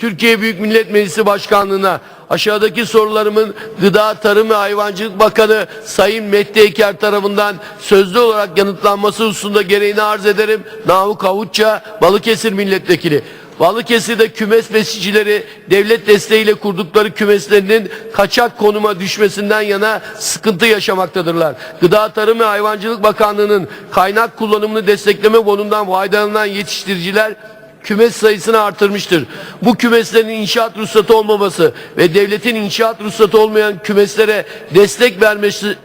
Türkiye Büyük Millet Meclisi Başkanlığı'na aşağıdaki sorularımın Gıda, Tarım ve Hayvancılık Bakanı Sayın Mehdi Eker tarafından sözlü olarak yanıtlanması hususunda gereğini arz ederim. Namık Avutça, Balıkesir Milletvekili. Balıkesir'de kümes besicileri devlet desteğiyle kurdukları kümeslerinin kaçak konuma düşmesinden yana sıkıntı yaşamaktadırlar. Gıda Tarım ve Hayvancılık Bakanlığı'nın kaynak kullanımını destekleme bonundan faydalanan yetiştiriciler kümes sayısını artırmıştır. Bu kümeslerin inşaat ruhsatı olmaması ve devletin inşaat ruhsatı olmayan kümeslere destek vermesi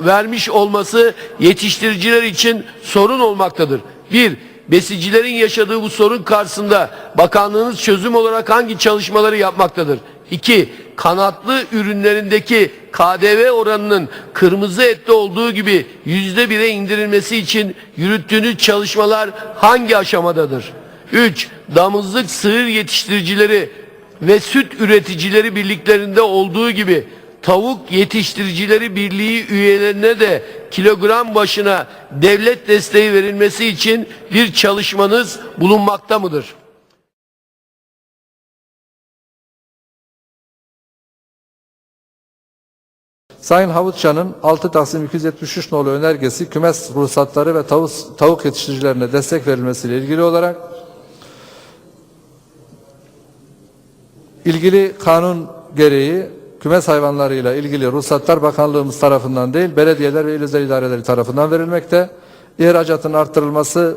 vermiş olması yetiştiriciler için sorun olmaktadır. 1. Besicilerin yaşadığı bu sorun karşısında bakanlığınız çözüm olarak hangi çalışmaları yapmaktadır? 2. Kanatlı ürünlerindeki KDV oranının kırmızı ette olduğu gibi yüzde bire indirilmesi için yürüttüğünüz çalışmalar hangi aşamadadır? 3. Damızlık sığır yetiştiricileri ve süt üreticileri birliklerinde olduğu gibi tavuk yetiştiricileri birliği üyelerine de kilogram başına devlet desteği verilmesi için bir çalışmanız bulunmakta mıdır? Sayın Havutça'nın 6 Taksim 273 nolu önergesi kümes ruhsatları ve tavuk, tavuk yetiştiricilerine destek verilmesiyle ilgili olarak ilgili kanun gereği kümes hayvanlarıyla ilgili ruhsatlar bakanlığımız tarafından değil belediyeler ve il özel idareleri tarafından verilmekte. İhracatın arttırılması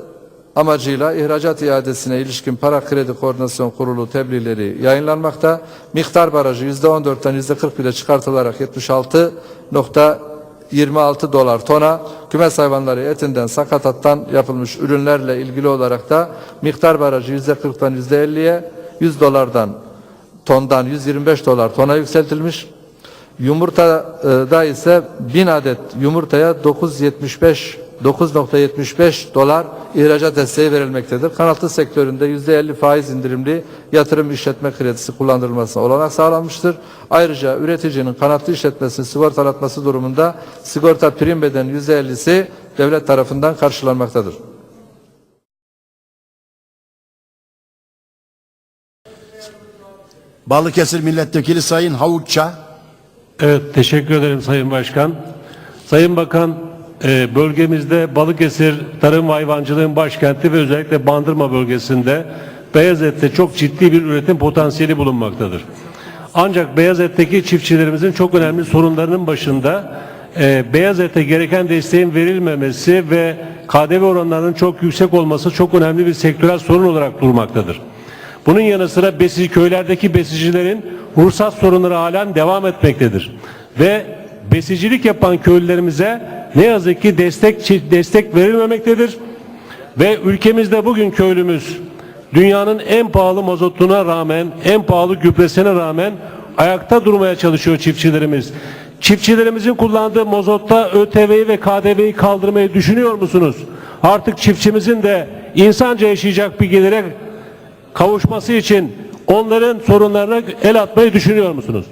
amacıyla ihracat iadesine ilişkin para kredi koordinasyon kurulu tebliğleri yayınlanmakta. Miktar barajı %14'ten %41'e çıkartılarak 76.26 dolar tona kümes hayvanları etinden sakatattan yapılmış ürünlerle ilgili olarak da miktar barajı %40'tan %50'ye 100 dolardan tondan 125 dolar tona yükseltilmiş. Yumurtada ise 1000 adet yumurtaya 9.75 9.75 dolar ihracat desteği verilmektedir. Kanatlı sektöründe %50 faiz indirimli yatırım işletme kredisi kullandırılmasına olanak sağlanmıştır. Ayrıca üreticinin kanatlı işletmesini sigortalatması durumunda sigorta prim bedeni %50'si devlet tarafından karşılanmaktadır. Balıkesir Milletvekili Sayın Havutça. Evet, teşekkür ederim Sayın Başkan. Sayın Bakan, e, bölgemizde Balıkesir tarım ve hayvancılığın başkenti ve özellikle Bandırma bölgesinde beyaz ette çok ciddi bir üretim potansiyeli bulunmaktadır. Ancak beyaz etteki çiftçilerimizin çok önemli sorunlarının başında e, beyaz ete gereken desteğin verilmemesi ve KDV oranlarının çok yüksek olması çok önemli bir sektörel sorun olarak durmaktadır. Bunun yanı sıra besici köylerdeki besicilerin ruhsat sorunları halen devam etmektedir. Ve besicilik yapan köylülerimize ne yazık ki destek destek verilmemektedir. Ve ülkemizde bugün köylümüz dünyanın en pahalı mazotuna rağmen, en pahalı gübresine rağmen ayakta durmaya çalışıyor çiftçilerimiz. Çiftçilerimizin kullandığı mazotta ÖTV'yi ve KDV'yi kaldırmayı düşünüyor musunuz? Artık çiftçimizin de insanca yaşayacak bir gelire kavuşması için onların sorunlarına el atmayı düşünüyor musunuz?